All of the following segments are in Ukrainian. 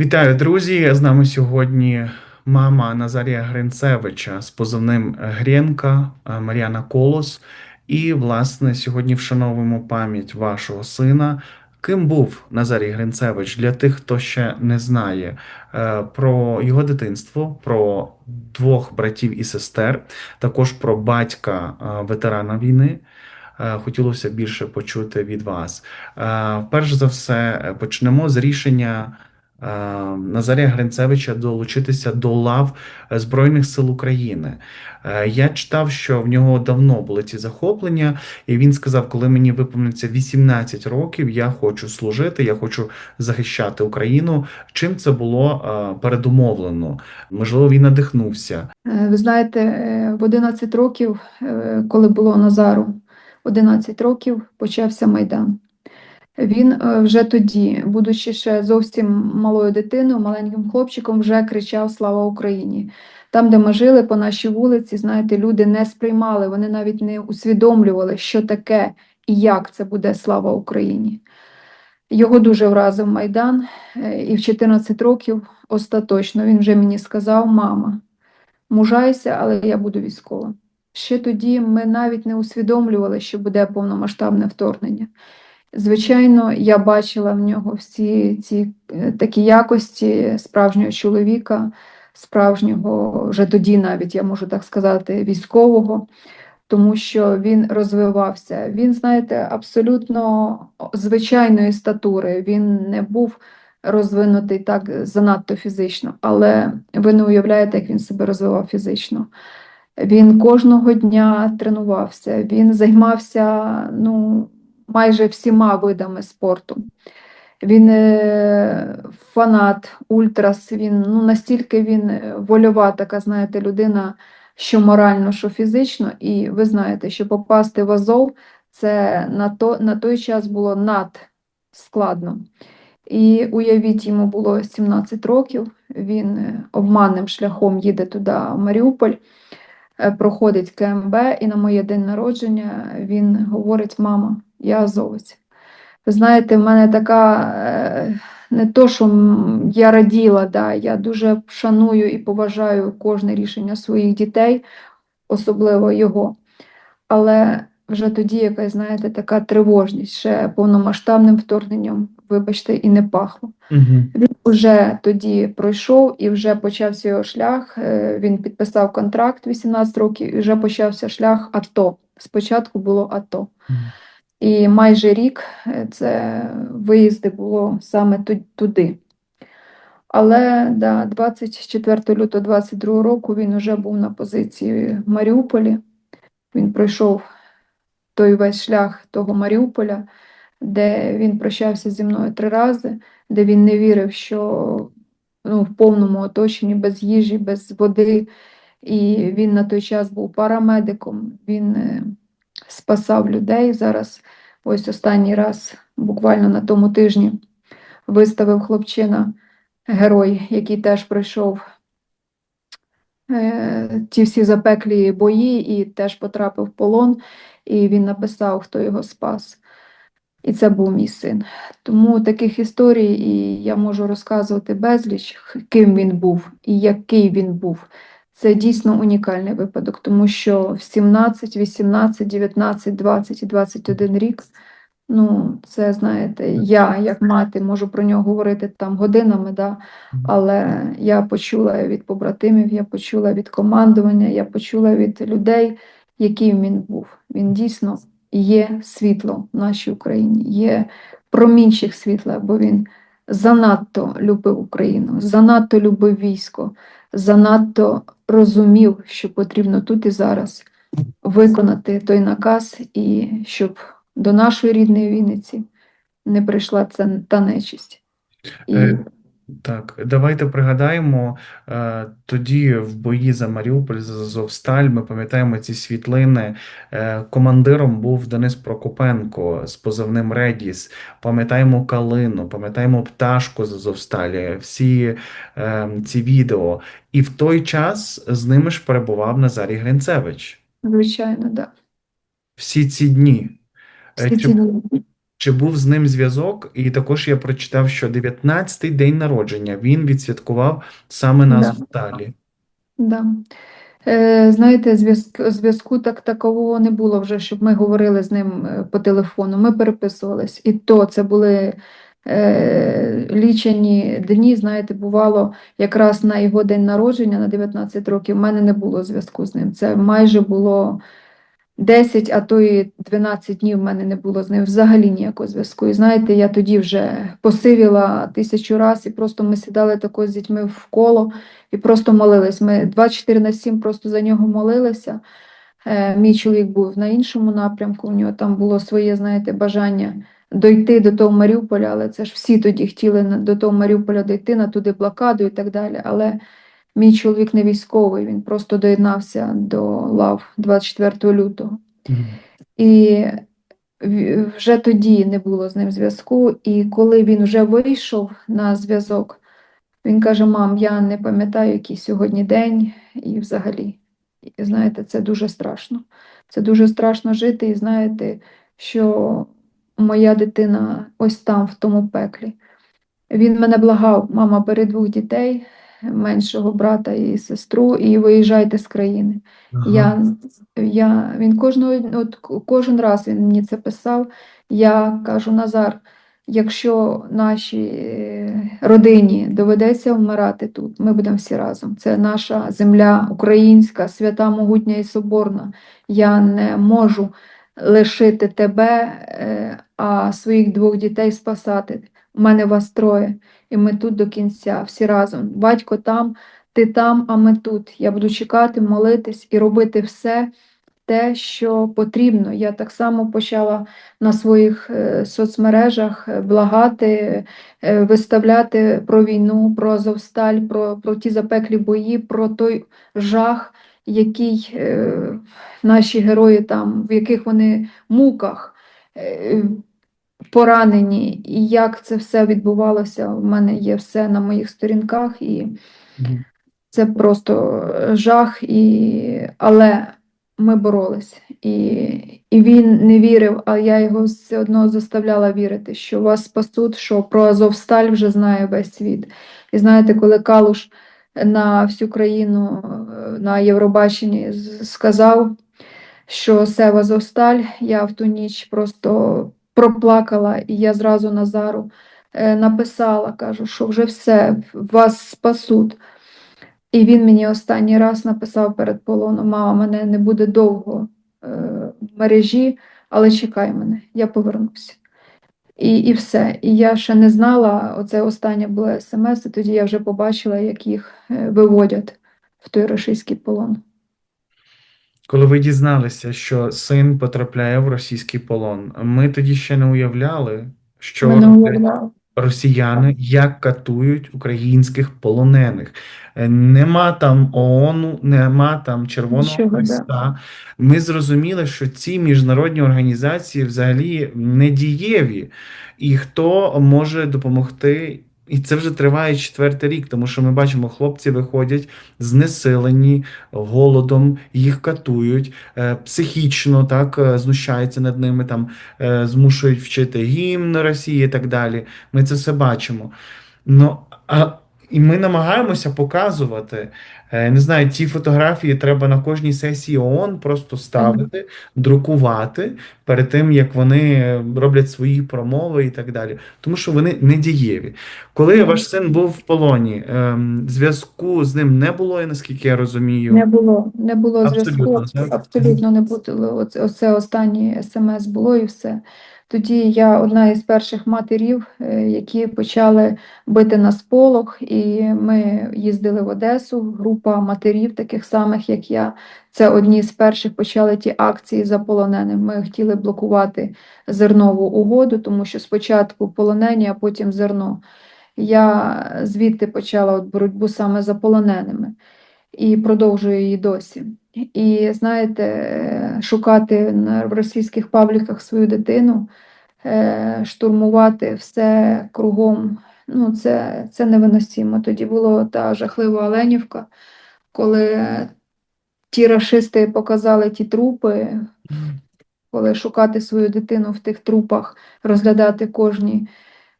Вітаю, друзі! З нами сьогодні мама Назарія Гринцевича з позивним Грєнка е, Мар'яна Колос. І, власне, сьогодні вшановуємо пам'ять вашого сина. Ким був Назарій Гринцевич для тих, хто ще не знає е, про його дитинство, про двох братів і сестер, також про батька е, ветерана війни. Хотілося більше почути від вас. Перш за все, почнемо з рішення Назарія Гринцевича долучитися до лав Збройних сил України. Е, Я читав, що в нього давно були ці захоплення, і він сказав, коли мені виповниться 18 років, я хочу служити, я хочу захищати Україну. Чим це було е, передумовлено? Можливо, він надихнувся. Е, Ви знаєте, е, в 11 років, е, коли було Назару 11 років, почався Майдан. Він е, вже тоді, будучи ще зовсім малою дитиною, маленьким хлопчиком, вже кричав Слава Україні! Там, де ми жили по нашій вулиці, знаєте, люди не сприймали, вони навіть не усвідомлювали, що таке і як це буде Слава Україні. Його дуже вразив Майдан, е, і в 14 років остаточно він вже мені сказав: Мама, мужайся, але я буду військовим. Ще тоді ми навіть не усвідомлювали, що буде повномасштабне вторгнення. Звичайно, я бачила в нього всі ці е, такі якості справжнього чоловіка, справжнього, вже тоді навіть я можу так сказати, військового, тому що він розвивався. Він, знаєте, абсолютно звичайної статури. Він не був розвинутий так занадто фізично, але ви не уявляєте, як він себе розвивав фізично. Він кожного дня тренувався, він займався ну, майже всіма видами спорту. Він е, фанат, ультрас, він ну, настільки він е, вольова така, знаєте, людина, що морально, що фізично. І ви знаєте, що попасти в Азов це на, то, на той час було надскладно. І уявіть, йому було 17 років, він е, обманним шляхом їде туди, в Маріуполь, проходить КМБ, і на моє день народження він говорить: Мама, я азовець. Ви знаєте, в мене така е, не то, що я раділа, да, я дуже шаную і поважаю кожне рішення своїх дітей, особливо його. Але вже тоді якась, знаєте, така тривожність, ще повномасштабним вторгненням, вибачте, і не пахло. Угу. Він вже тоді пройшов і вже почався його шлях. Е, Він підписав контракт 18 років і вже почався шлях АТО. Спочатку було АТО. І майже рік е, це виїзди було саме туди. Але да, 24 лютого 22 року він вже був на позиції в Маріуполі. Він пройшов той весь шлях того Маріуполя, де він прощався зі мною три рази, де він не вірив, що ну, в повному оточенні, без їжі, без води. І він на той час був парамедиком, він е, спасав людей. Зараз, ось останній раз, буквально на тому тижні, виставив хлопчина, герой, який теж пройшов ті всі запеклі бої і теж потрапив в полон, і він написав, хто його спас. І це був мій син. Тому таких історій і я можу розказувати безліч, ким він був і який він був. Це дійсно унікальний випадок, тому що в 17, 18, 19, 20 і 21 рік, ну, це, знаєте, я, як мати, можу про нього говорити там годинами, да, але я почула від побратимів, я почула від командування, я почула від людей, яким він був. Він дійсно є світло в нашій Україні, є промінчик світла, бо він занадто любив Україну, занадто любив військо, занадто розумів, що потрібно тут і зараз виконати той наказ, і щоб до нашої рідної Вінниці не прийшла ця та нечисть. І Е, Так, давайте пригадаємо е, тоді в бої за Маріуполь, за Азовсталь, ми пам'ятаємо ці світлини. Е, командиром був Денис Прокопенко з позивним Редіс. Пам'ятаємо Калину, пам'ятаємо пташку з Азовсталі, всі ці відео. І в той час з ними ж перебував Назарій Гринцевич. звичайно, да. Всі ці дні. Е, чи- Чи був з ним зв'язок? І також я прочитав, що 19-й день народження він відсвяткував саме на Да. Да. Е, знаєте, зв'язку, зв'язку так такового не було вже, щоб ми говорили з ним е, по телефону. Ми переписувались. І то це були лічені дні, знаєте, бувало якраз на його день народження, на 19 років, в мене не було зв'язку з ним. Це майже було 10, а то і 12 днів в мене не було з ним взагалі ніякого зв'язку. І знаєте, я тоді вже посивіла тисячу раз, і просто ми сідали тако з дітьми в коло і просто молились. Ми 24 на 7 просто за нього молилися. Е, Мій чоловік був на іншому напрямку, у нього там було своє, знаєте, бажання дойти до того Маріуполя, але це ж всі тоді хотіли до того Маріуполя дойти, на туди блокаду і так далі. Але мій чоловік не військовий, він просто доєднався до лав 24 лютого. І вже тоді не було з ним зв'язку. І коли він вже вийшов на зв'язок, він каже: Мам, я не пам'ятаю, який сьогодні день, і взагалі. І знаєте, це дуже страшно. Це дуже страшно жити і знаєте, що моя дитина ось там, в тому пеклі. Він мене благав, мама, бери двох дітей, меншого брата і сестру, і виїжджайте з країни. Ага. Я, я, він кожного, от, кожен раз він мені це писав. Я кажу, Назар, якщо нашій е, родині доведеться вмирати тут, ми будемо всі разом. Це наша земля українська, свята, могутня і соборна. Я не можу лишити тебе, е, а своїх двох дітей спасати. У мене вас троє, і ми тут до кінця, всі разом. Батько там, ти там, а ми тут. Я буду чекати, молитись і робити все те, що потрібно. Я так само почала на своїх е, соцмережах е, благати, е, виставляти про війну, про Азовсталь, про, про ті запеклі бої, про той жах, який наші герої там, в яких вони муках. Поранені, і як це все відбувалося, в мене є все на моїх сторінках, і це просто е, жах, і... але ми боролись. І... і він не вірив, а я його все одно заставляла вірити, що вас спасуть, що про Азовсталь вже знає весь світ. І знаєте, коли Калуш на всю країну е, на Євробаченні сказав, що це Азовсталь, я в ту ніч просто проплакала, і я зразу Назару е, написала, кажу, що вже все, вас спасуть. І він мені останній раз написав перед полоном: мама, мене не буде довго е, в мережі, але чекай мене, я повернуся. І, і все. І я ще не знала, оце останнє було смс, і тоді я вже побачила, як їх е, виводять в той російський полон. Коли ви дізналися, що син потрапляє в російський полон, ми тоді ще не уявляли, що роблять росіяни, як катують українських полонених. Е, Нема там ООНу, нема там Червоного. Христа. Ми зрозуміли, що ці міжнародні організації взагалі недієві, і хто може допомогти. І це вже триває четвертий рік, тому що ми бачимо, хлопці виходять знесилені голодом, їх катують, е, психічно так е, знущаються над ними, там е, змушують вчити гімн Росії і так далі. Ми це все бачимо. Ну, а, і ми намагаємося показувати. е, Не знаю, ті фотографії треба на кожній сесії ООН просто ставити, друкувати перед тим, як вони роблять свої промови і так далі. Тому що вони недієві. Коли ваш син був в полоні, ем, зв'язку з ним не було, наскільки я розумію. Не було, не було Абсолютно, зв'язку, так? абсолютно не було. Оце, оце останнє смс було і все. Тоді я одна із перших матерів, е, які почали бити на сполох, і ми їздили в Одесу, група матерів, таких самих, як я. Це одні з перших почали ті акції за полоненим. Ми хотіли блокувати зернову угоду, тому що спочатку полонені, а потім зерно. Я звідти почала от боротьбу саме за полоненими і продовжую її досі. І знаєте, шукати на в російських пабліках свою дитину, е, штурмувати все кругом. Ну, це, це невиносимо. Тоді була та жахлива Оленівка, коли ті рашисти показали ті трупи. коли шукати свою дитину в тих трупах, розглядати кожні,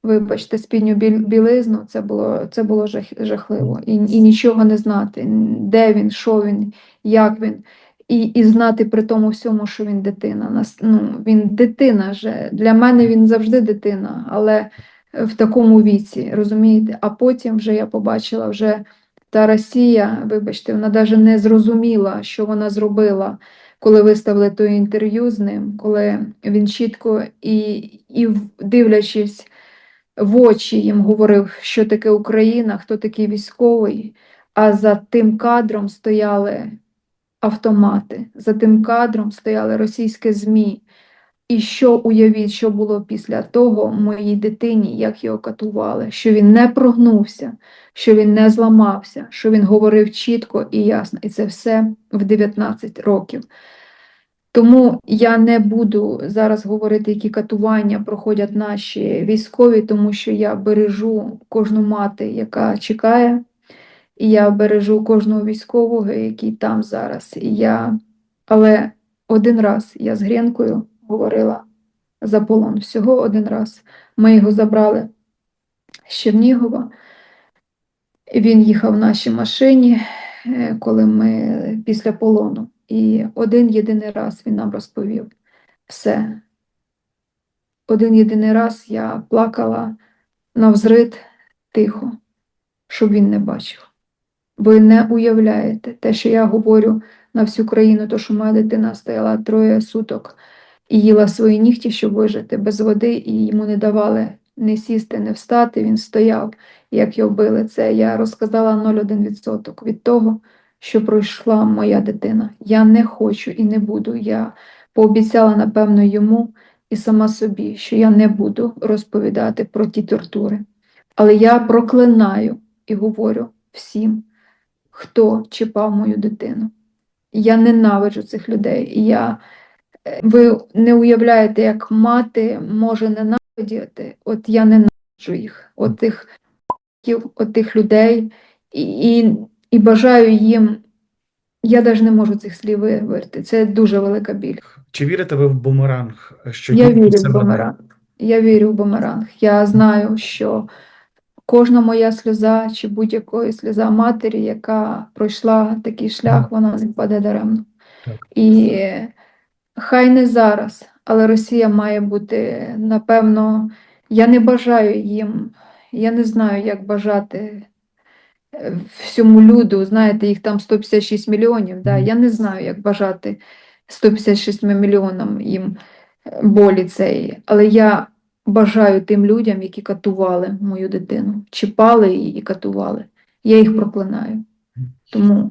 вибачте, спідню білизну, це було, це було жах, жахливо. І, і нічого не знати, де він, що він, як він. І, і знати при тому всьому, що він дитина. Нас, ну, він дитина же. Для мене він завжди дитина, але в такому віці, розумієте? А потім вже я побачила вже та Росія, вибачте, вона навіть не зрозуміла, що вона зробила, коли виставили то інтерв'ю з ним, коли він чітко і, і дивлячись в очі їм говорив, що таке Україна, хто такий військовий, а за тим кадром стояли автомати, за тим кадром стояли російські ЗМІ. І що уявіть, що було після того моїй дитині, як його катували, що він не прогнувся, що він не зламався, що він говорив чітко і ясно, і це все в 19 років. Тому я не буду зараз говорити, які катування проходять наші військові, тому що я бережу кожну мати, яка чекає, і я бережу кожного військового, який там зараз. І я... Але один раз я з Гренкою говорила за полон. Всього один раз. Ми його забрали з Чернігова. Він їхав в нашій машині, е, коли ми після полону. І один єдиний раз він нам розповів все. Один єдиний раз я плакала навзрид тихо, щоб він не бачив. Ви не уявляєте те, що я говорю на всю країну, то що моя дитина стояла троє суток і їла свої нігті, щоб вижити без води, і йому не давали не сісти, не встати. Він стояв, як його били. Це я розказала 0,1% від того, що пройшла моя дитина. Я не хочу і не буду. Я пообіцяла, напевно, йому і сама собі, що я не буду розповідати про ті тортури. Але я проклинаю і говорю всім, хто чіпав мою дитину. Я ненавиджу цих людей. Я, е, ви не уявляєте, як мати може ненавидіти. От я ненавиджу їх, от тих, от тих людей, і, і, і бажаю їм. Я навіть не можу цих слів виговорити. Це дуже велика біль. Чи вірите ви в бумеранг? Що Я вірю в бумеранг. Я вірю в бумеранг. Я знаю, що кожна моя сльоза чи будь-якої сльоза матері, яка пройшла такий шлях, вона не впаде даремно. Так. І хай не зараз, але Росія має бути, напевно, я не бажаю їм, я не знаю, як бажати всьому люду, знаєте, їх там 156 мільйонів, да? Я не знаю, як бажати 156 мільйонам їм е, болі цієї, але я бажаю тим людям, які катували мою дитину, чіпали її і катували. Я їх проклинаю. Тому,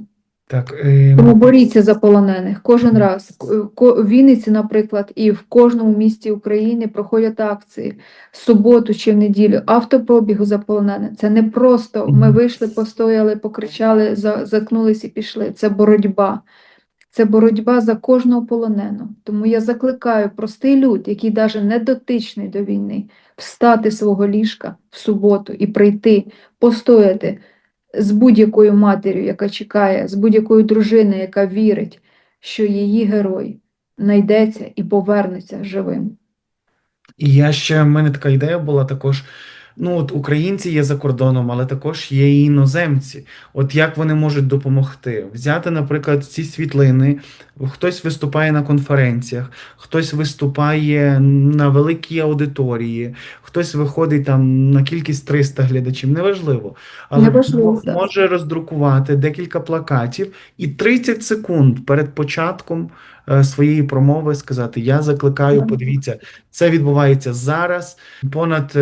Так, е, тому боріться за полонених кожен раз. В Вінниці, наприклад, і в кожному місті України проходять акції в суботу чи в неділю автопробігу за полонених. Це не просто ми вийшли, постояли, покричали, за- заткнулись і пішли. Це боротьба. Це боротьба за кожного полоненого. Тому я закликаю простий люд, який навіть не дотичний до війни, встати з свого ліжка в суботу і прийти, постояти з будь-якою матір'ю, яка чекає, з будь-якою дружиною, яка вірить, що її герой знайдеться і повернеться живим. І я ще в мене така ідея була також. Ну, от українці є за кордоном, але також є і іноземці. От як вони можуть допомогти? Взяти, наприклад, ці світлини, хтось виступає на конференціях, хтось виступає на великій аудиторії, хтось виходить там на кількість 300 глядачів, неважливо. Але Неважливо, може роздрукувати декілька плакатів і 30 секунд перед початком своєї промови сказати: Я закликаю, подивіться, це відбувається зараз. Понад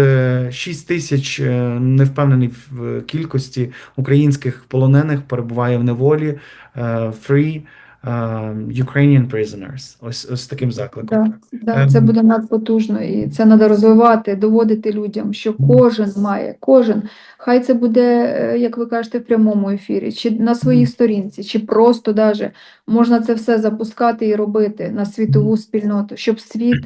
6 тисяч, е, не впевнений в кількості українських полонених перебуває в неволі. е, Free е, Ukrainian prisoners. Ось ось таким закликом. Да, да, це Ем. буде надпотужно, і це треба розвивати, доводити людям, що кожен має, кожен. Хай це буде, е, як ви кажете, в прямому ефірі, чи на своїй сторінці, чи просто даже можна це все запускати і робити на світову спільноту, щоб світ,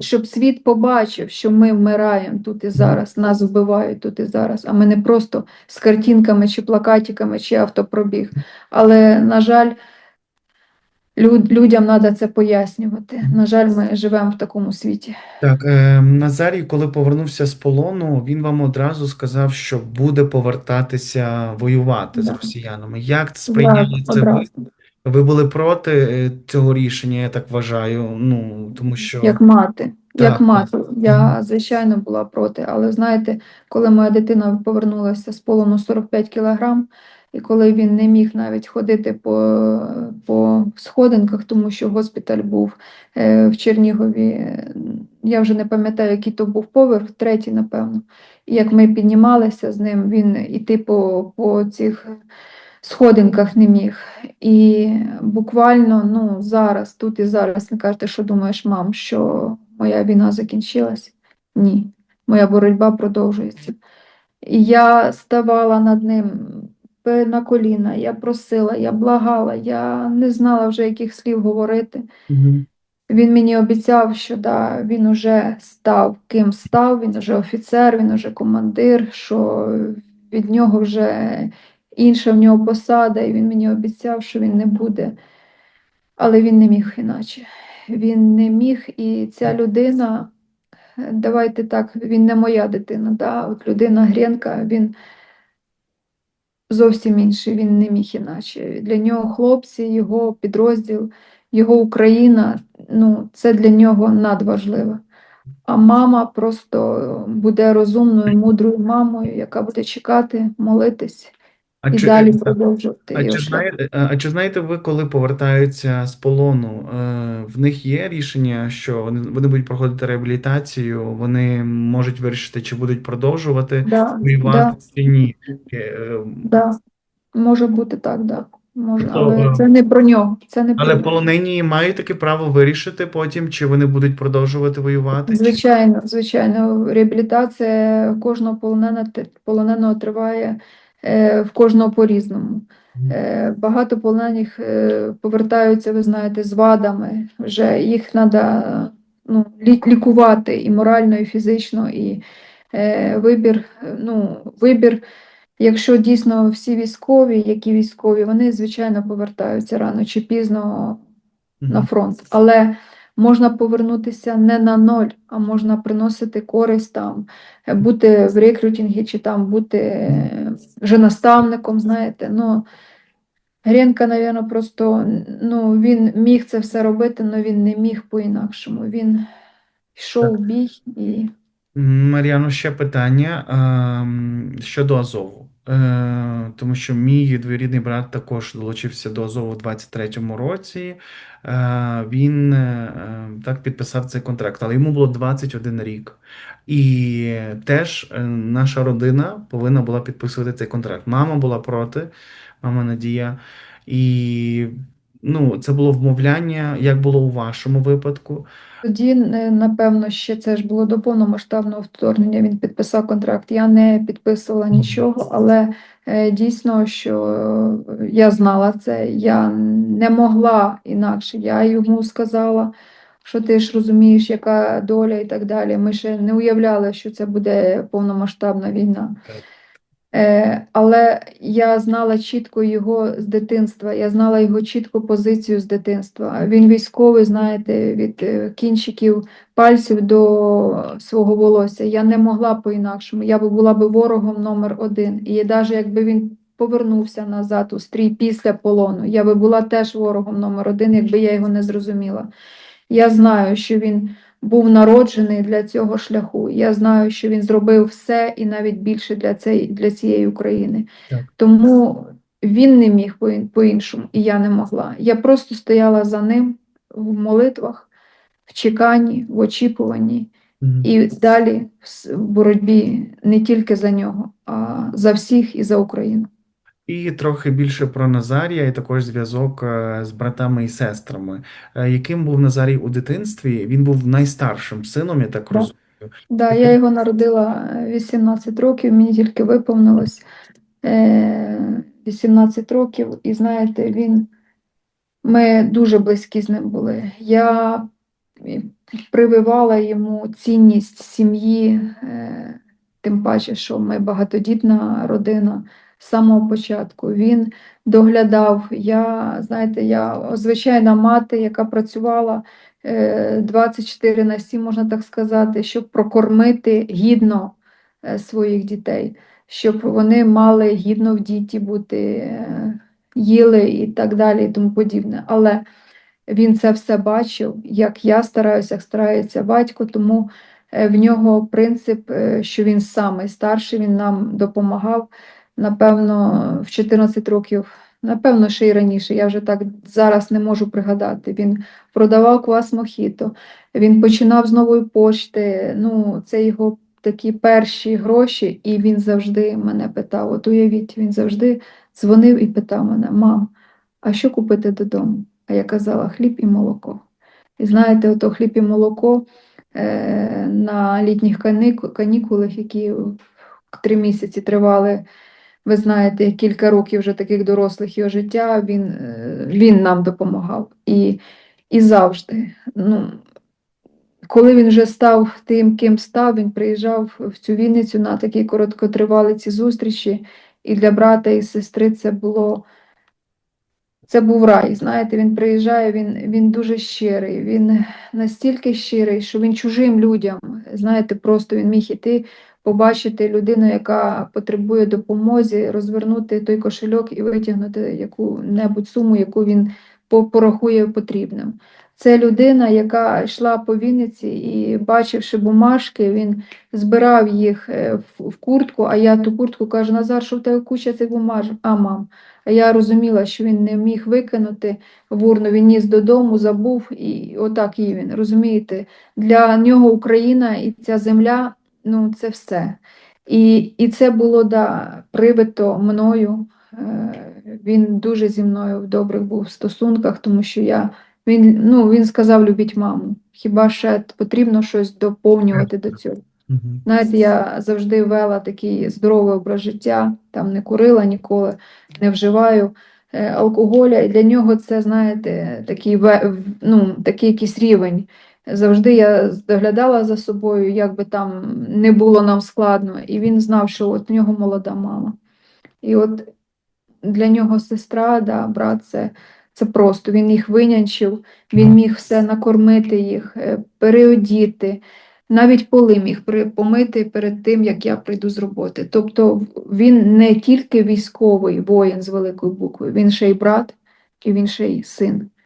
щоб світ побачив, що ми вмираємо тут і зараз, нас вбивають тут і зараз, а ми не просто з картинками, чи плакатиками, чи автопробіг. Але, на жаль, Люд, людям треба це пояснювати. На жаль, ми живемо в такому світі. Так, е, Назарій, коли повернувся з полону, він вам одразу сказав, що буде повертатися воювати з росіянами. Як сприйняли це ви? Ви були проти е, цього рішення, я так вважаю. Ну, тому що Як мати, як мати. Я, звичайно, була проти. Але знаєте, коли моя дитина повернулася з полону 45 кілограм, і коли він не міг навіть ходити по, по сходинках, тому що госпіталь був е, в Чернігові, я вже не пам'ятаю, який то був поверх, третій, напевно. І як ми піднімалися з ним, він іти по, по цих сходинках не міг. І буквально ну, зараз, тут і зараз, ви кажете, що думаєш, мам, що моя війна закінчилась? Ні, моя боротьба продовжується. І я ставала над ним на коліна, я просила, я благала, я не знала вже, яких слів говорити. Мгм. Він мені обіцяв, що да, він уже став ким став, він уже офіцер, він уже командир, що від нього вже інша в нього посада, і він мені обіцяв, що він не буде. Але він не міг іначе. Він не міг, і ця людина, е, давайте так, він не моя дитина, да? От людина Гренка, він зовсім інший, він не міг іначе. Для нього хлопці, його підрозділ, його Україна, ну, це для нього надважливо. А мама просто буде розумною, мудрою мамою, яка буде чекати, молитись А і чи, далі продовжувати а, чи знаєте, а, чи знаєте ви, коли повертаються з полону, е, в них є рішення, що вони, вони будуть проходити реабілітацію, вони можуть вирішити, чи будуть продовжувати Да, воювати, да, чи ні? Е, да. Може бути так, да. Може, Тобто, але е, це не про нього. Це не про Але нього. полонені мають таке право вирішити потім, чи вони будуть продовжувати воювати, чи Звичайно, звичайно, реабілітація кожного полонена- полоненого триває е, в кожного по-різному. Е, Багато полонених е, повертаються, ви знаєте, з вадами. Вже їх треба ну, лікувати і морально, і фізично, і е, вибір, е, ну, вибір. Якщо дійсно всі військові, які військові, вони звичайно повертаються рано чи пізно на фронт. Але можна повернутися не на ноль, а можна приносити користь там, е, бути в рекрутингі чи там бути е, вже наставником, знаєте. Ну, Гренка, напевно, просто ну, він міг це все робити, але він не міг по-інакшому. Він йшов в бій і Мар'яно, ще питання ем, щодо Азову. Е, Тому що мій двоюрідний брат також долучився до Азову в 23-му році. Е, Він е, так підписав цей контракт, але йому було 21 рік. І теж наша родина повинна була підписувати цей контракт. Мама була проти, мама Надія. І ну, це було вмовляння, як було у вашому випадку. Тоді, е, напевно, ще це ж було до повномасштабного вторгнення. Він підписав контракт. Я не підписувала нічого, але е, дійсно, що е, я знала це, я не могла інакше. Я йому сказала, що ти ж розумієш, яка доля і так далі. Ми ще не уявляли, що це буде повномасштабна війна. Е, але я знала чітко його з дитинства, я знала його чітку позицію з дитинства. Він військовий, знаєте, від е, кінчиків пальців до свого волосся. Я не могла по-інакшому. Я була би ворогом номер один. І навіть якби він повернувся назад у стрій після полону, я би була теж ворогом номер один, якби я його не зрозуміла. Я знаю, що він був народжений для цього шляху. Я знаю, що він зробив все і навіть більше для цієї, для цієї України. Так. Тому він не міг по- по-іншому, і я не могла. Я просто стояла за ним в молитвах, в чеканні, в очікуванні і далі в боротьбі не тільки за нього, а за всіх і за Україну. І трохи більше про Назарія, і також зв'язок е, з братами і сестрами. Е, Яким був Назарій у дитинстві? Він був найстаршим сином, я так Да. розумію. Да, я його народила е, 18 років, мені тільки виповнилось е, 18 років, і знаєте, він, ми дуже близькі з ним були. Я е, прививала йому цінність сім'ї, е, тим паче, що ми багатодітна родина. З самого початку. Він доглядав. Я, знаєте, я звичайна мати, яка працювала е, 24 на 7, можна так сказати, щоб прокормити гідно е, своїх дітей, щоб вони мали гідно в діті бути, е, їли і так далі, і тому подібне. Але він це все бачив, як я стараюся, як старається батько, тому е, в нього принцип, е, що він самий старший, він нам допомагав. Напевно, в 14 років, напевно, ще й раніше. Я вже так зараз не можу пригадати. Він продавав квас мохіто, він починав з нової почти. Ну, це його такі перші гроші, і він завжди мене питав: от уявіть, він завжди дзвонив і питав мене: мам, а що купити додому? А я казала хліб і молоко. І знаєте, ото хліб і молоко е, на літніх канікулах, які три місяці тривали, ви знаєте, кілька років вже таких дорослих його життя, він, е, він нам допомагав. І, і завжди. Ну, коли він вже став тим, ким став, він приїжджав в цю Вінницю на такі короткотривалі ці зустрічі. І для брата і сестри це було це був рай. Знаєте, він приїжджає, він, він дуже щирий, він настільки щирий, що він чужим людям, знаєте, просто він міг іти, побачити людину, яка потребує допомоги, розвернути той кошельок і витягнути яку-небудь суму, яку він порахує потрібним. Це людина, яка йшла по Вінниці і, бачивши бумажки, він збирав їх е, в, куртку, а я ту куртку кажу, Назар, що в тебе куча цих бумажок? А, мам. А я розуміла, що він не міг викинути в урну, він ніс додому, забув, і отак і він. Розумієте, для нього Україна і ця земля ну це все. І, і це було да, привито мною. Е, Він дуже зі мною в добрих був стосунках, тому що я він, ну, він сказав: любіть маму. Хіба ще потрібно щось доповнювати до цього? Мгм. Знаєте, я завжди вела такий здоровий образ життя, там не курила ніколи, не вживаю е, алкоголя. І для нього це, знаєте, такий, ну, такий якийсь рівень. Завжди я доглядала за собою, як би там не було нам складно. І він знав, що от в нього молода мама. І от для нього сестра, да, брат, це, це просто. Він їх винянчив, він міг все накормити їх, е, переодіти, навіть поли міг помити перед тим, як я прийду з роботи. Тобто він не тільки військовий воїн з великої букви, він ще й брат, і він ще й син.